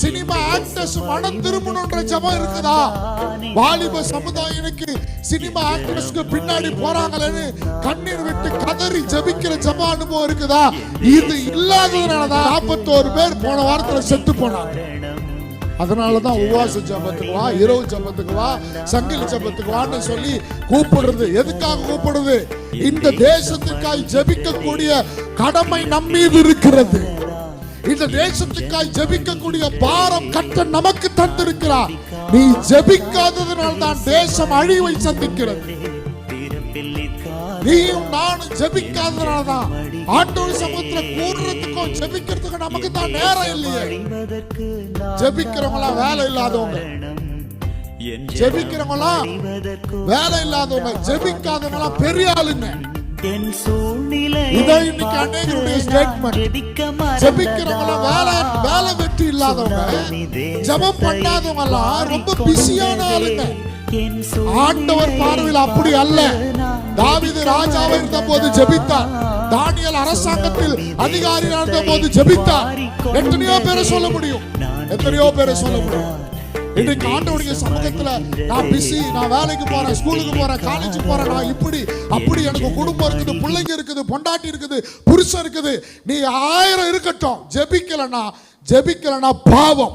Cinema actors மனம் திரும்பணுன்ற ஜபம் இருக்குதா? வாலிப சமுதாயம் இன்னைக்கு சினிமா ஆக்டர்ஸ்க்கு பின்னாடி போறாங்களேன்னு கண்ணீர் விட்டு கதறி ஜெபிக்கிற ஜப அனுபவம் இருக்குதா? இது இல்லாததுனாலதான் நாற்பத்தோரு பேர் போன வாரத்துல செத்து போனாங்க. அதனாலதான் உபவாச ஜபத்துக்கு வா இரவு ஜபத்துக்கு வா சங்கிலி ஜபத்துக்கு வான்னு சொல்லி கூப்பிடுறது. எதுக்காக கூப்பிடுறது? இந்த தேசத்துக்காய் ஜெபிக்கக்கூடிய கடமை நம்மீது இருக்கிறது. இந்த தேசத்துக்காய் ஜெபிக்கக்கூடிய பாரம் கட்ட நமக்கு தந்திருக்கிறார். நீ ஜெபிக்காததனால் தான் தேசம் அழிவை சந்திக்கிறது. நீயும் நானும் ஜெபிக்காதனால தான் ஆண்டவர் சமூகத்துல கூடுறதுக்கும் ஜெபிக்கிறதுக்கும் நமக்கு தான் நேரம் இல்லையே. ஜெபிக்கிறவங்களாம் வேலை இல்லாதவங்க. ஜெபிக்கிறவங்களாம் வேலை இல்லாதவங்க. ஜெபிக்காதவங்களாம் பெரிய ஆளுங்க. என் வேலை வெற்றி இல்லாதவங்க ஜெபம் பண்ணாதவங்க எல்லாம் ரொம்ப பிஸியான ஆளுங்க. ஆண்டவர் பார்வையில் அப்படி அல்ல. தாவீது ராஜாவை இருந்த போது ஜெபித்தார் தானியல் அரசாங்கத்தில் அதிகாரியா இருந்த போது ஜெபித்தார் எத்தனையோ பேரை சொல்ல முடியும். எத்தனையோ பேரை சொல்ல முடியும். இன்றைக்கு ஆண்டவருடைய சமூகத்துல நான் பிஸி நான் வேலைக்கு போறேன் ஸ்கூலுக்கு போறேன் காலேஜ் போறேன். நான் இப்படி அப்படி எனக்கு குடும்பம் இருக்குது பிள்ளைங்க இருக்குது பொண்டாட்டி இருக்குது புருஷன் இருக்குது. நீ ஆயிரம் இருக்கட்டும். ஜெபிக்கலன்னா ஜெபிக்கலன்னா பாவம்.